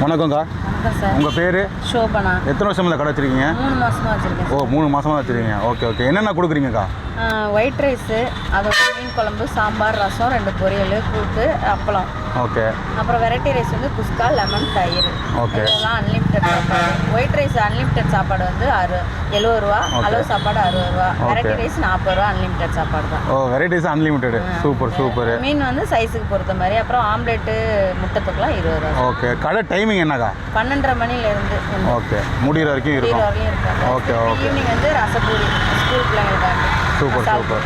வணக்கம்க்கா. வணக்கம் சார். உங்கள் பேர்? சோபனா. எத்தனை வருஷம் இந்த கடை வச்சிருக்கீங்க? மூணு மாசமா வச்சிருக்கேன் ஓ மூணு மாதமாக வச்சிருக்கீங்க. Okay okay. என்னென்ன கொடுக்குறீங்கக்கா? ஒயிட் ரைஸு அதோட மீன் குழம்பு சாம்பார் ரசம் ரெண்டு பொரியல் கூட்டு அப்பளம். ஓகே. அப்புறம் வெரைட்டி ரைஸ் வந்து குஸ்கா லெமன் தயிர். Okay. இதெல்லாம் அன்லிமிட்டெட் சாப்பாடு. ஒயிட் ரைஸ் அன்லிமிட்டெட் சாப்பாடு வந்து அறு எழுபது ரூபா. அளவு சாப்பாடு அறுபது ரூபா. வெரைட்டி ரைஸ் நாற்பது ரூபா அன்லிமிட்டெட் சாப்பாடு தான். ஓ வெரைட்டிஸ் அன்லிமிட்டெடு சூப்பர் சூப்பர் மீன் வந்து சைஸுக்கு பொறுத்த மாதிரி. அப்புறம் ஆம்லேட்டு முட்டைத்துக்குலாம் இருபது ரூபா. ஓகே. கடை டைமிங் என்னக்கா? பன்னெண்டரை மணிலேருந்து ஓகே. முடிகிற வரைக்கும் இருக்கும். Okay, okay. ஈவினிங் வந்து ரசப்பூரி ஸ்கூல் பிள்ளைங்களுக்காண்டி சூப்பர் சூப்பர்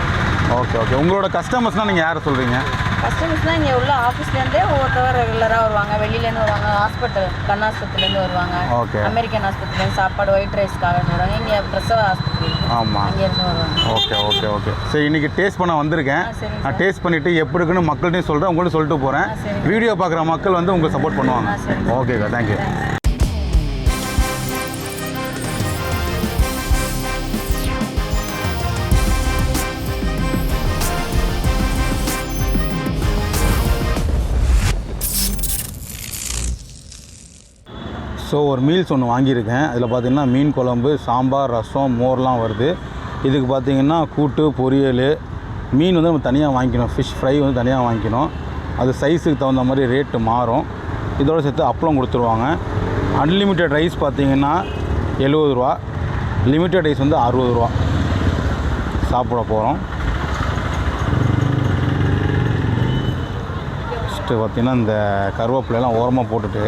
ஓகே ஓகே உங்களோட கஸ்டமர்ஸ்னால் நீங்கள் யாரை சொல்கிறீங்க கஸ்டமர்ஸ்லாம் இங்கே உள்ள ஆஃபீஸ்லேருந்தே ஒவ்வொருத்தவர் ரெகுலராக வருவாங்க. வெளியிலேருந்து வருவாங்க. ஹாஸ்பிட்டல் கண் ஆஸ்பத்திரிலேருந்து வருவாங்க. ஓகே அமெரிக்கன் ஆஸ்பத்திரிலேருந்து சாப்பாடு ஒயிட் ரைஸ்க்காக வருவாங்க. இங்கே பிரசவ ஆஸ்பத்திரி ஆமாம் அங்கேருந்து வருவாங்க. ஓகே ஓகே ஓகே சரி இன்னைக்கு டேஸ்ட் பண்ண வந்திருக்கேன். நான் டேஸ்ட் பண்ணிவிட்டு எப்படி இருக்குன்னு மக்கள்கிட்டையும் சொல்கிறேன் உங்கள்கிட்ட சொல்லிட்டு போகிறேன். வீடியோ பார்க்குற மக்கள் வந்து உங்களுக்கு சப்போர்ட் பண்ணுவாங்க. ஓகேக்கா தேங்க்யூ ஸோ ஒரு மீல்ஸ் ஒன்று வாங்கியிருக்கேன். அதில் பார்த்திங்கன்னா மீன் குழம்பு சாம்பார் ரசம் மோர்லாம் வருது. இதுக்கு பார்த்திங்கன்னா கூட்டு பொரியல் மீன் வந்து நம்ம தனியாக வாங்கிக்கணும். ஃபிஷ் ஃப்ரை வந்து தனியாக வாங்கிக்கணும். அது சைஸுக்கு தகுந்த மாதிரி ரேட்டு மாறும். இதோடு சேர்த்து அப்பளம் கொடுத்துருவாங்க. அன்லிமிட்டெட் ரைஸ் பார்த்திங்கன்னா எழுபது ரூபா. லிமிட்டெட் ரைஸ் வந்து அறுபது ரூபா. சாப்பிட போகிறோம் ஃபஸ்ட்டு பார்த்தீங்கன்னா இந்த கருவேப்பிலையெல்லாம் ஓரமாக போட்டுட்டு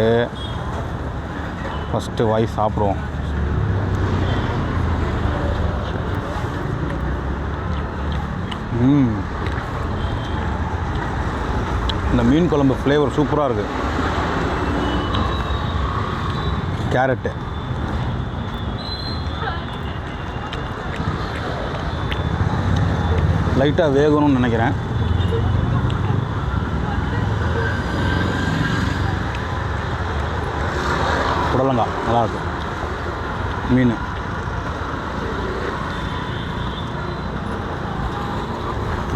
ஃபஸ்ட்டு வாய் சாப்பிடுவோம். இந்த மீன் குழம்பு ஃப்ளேவர் சூப்பராக இருக்குது கேரட்டு. லைட்டாக வேகணும்னு நினைக்கிறேன். புடலங்காய். நல்லாயிருக்கு மீன்.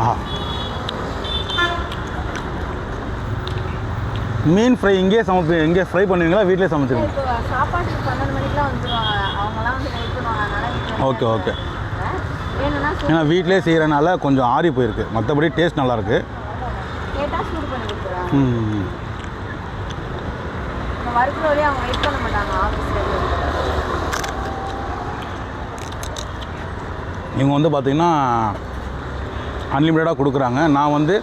ஆஹா. மீன் ஃப்ரை இங்கேயே சமைப்பீங்க இங்கே ஃப்ரை பண்ணுவீங்களா? வீட்டிலே சமைச்சிருங்க ஓகே ஓகே. ஏன்னா வீட்டிலே செய்கிறனால கொஞ்சம் ஆறி போயிருக்கு. மற்றபடி டேஸ்ட் நல்லாயிருக்கு. ம். இந்த அவங்க வெயிட் பண்ண மாட்டாங்க ஆஃபீஸில் இவங்க வந்து பார்த்திங்கன்னா அன்லிமிட்டடாக கொடுக்குறாங்க. நான் வந்து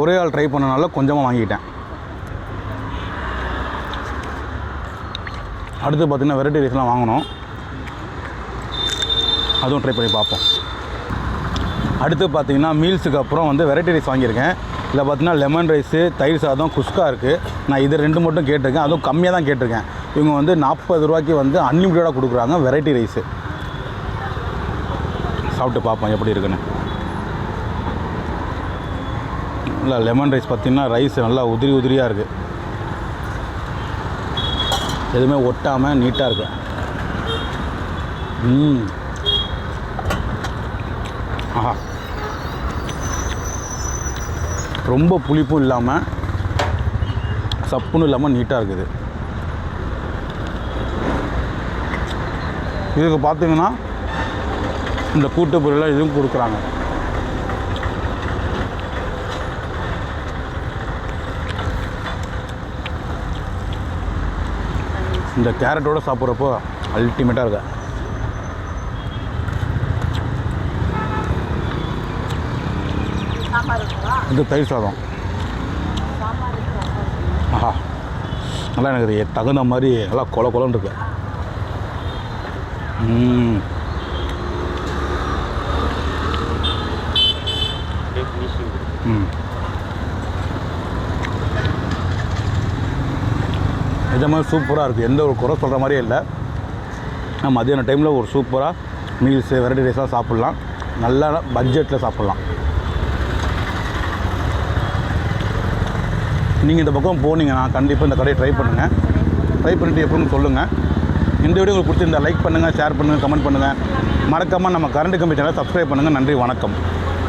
ஒரே ஆள் ட்ரை பண்ணனால கொஞ்சமாக வாங்கிட்டேன். அடுத்து பார்த்திங்கன்னா வெரைட்டி ரைஸ்லாம் வாங்கணும். அதுவும் ட்ரை பண்ணி பார்ப்போம். அடுத்து பார்த்திங்கன்னா மீல்ஸுக்கு அப்புறம் வந்து வெரைட்டி ரைஸ் வாங்கியிருக்கேன். இதில் பார்த்தீங்கன்னா லெமன் ரைஸு தயிர் சாதம் குஸ்கா இருக்குது நான் இது ரெண்டு மட்டும் கேட்டிருக்கேன். அதுவும் கம்மியாக தான் கேட்டிருக்கேன். இவங்க வந்து நாற்பது ரூபாய்க்கு வந்து அன்லிமிட்டடாக கொடுக்குறாங்க வெரைட்டி ரைஸு சாப்பிட்டு பார்ப்போம் எப்படி இருக்குன்னு. இல்லை லெமன் ரைஸ் பார்த்திங்கன்னா ரைஸ் நல்லா உதிரி உதிரியாக இருக்குது எதுவுமே ஒட்டாமல் நீட்டாக இருக்குது ம் ஆஹா. ரொம்ப புளிப்பும் இல்லாமல் சப்புன்னு இல்லாமல் நீட்டாக இருக்குது. இதுக்கு பார்த்தீங்கன்னா இந்த கூட்டு பொருளாக இதுவும் கொடுக்குறாங்க. இந்த கேரட்டோட சாப்பிட்றப்போ அல்டிமேட்டாக இருக்கு சாம்பார் இருக்குங்களா இது தயிர் சாதம். ஆஹா. நல்லா எனக்கு தகுந்த மாதிரி நல்லா கொல கொலன்னு இருக்கு. ம். மாதிரி சூப்பராக இருக்குது எந்த ஒரு குறை சொல்கிற மாதிரியே இல்லை. நான் மதியான டைமில் ஒரு சூப்பராக மீல்ஸு வெரைட்டி ரைஸாக சாப்பிட்லாம். நல்லா பட்ஜெட்டில் சாப்பிட்லாம். நீங்கள் இந்த பக்கம் போனீங்கன்னா கண்டிப்பாக இந்த கடையை ட்ரை பண்ணுங்கள் ட்ரை பண்ணிட்டு எப்படின்னு சொல்லுங்கள் இந்த வீடியோ உங்களுக்கு பிடிச்சிருந்தா லைக் பண்ணுங்கள் ஷேர் பண்ணுங்கள் கமெண்ட் பண்ணுங்கள் மறக்காமல் நம்ம கரண்ட் கம்பி சேனலை சப்ஸ்கிரைப் பண்ணுங்கள் நன்றி வணக்கம்.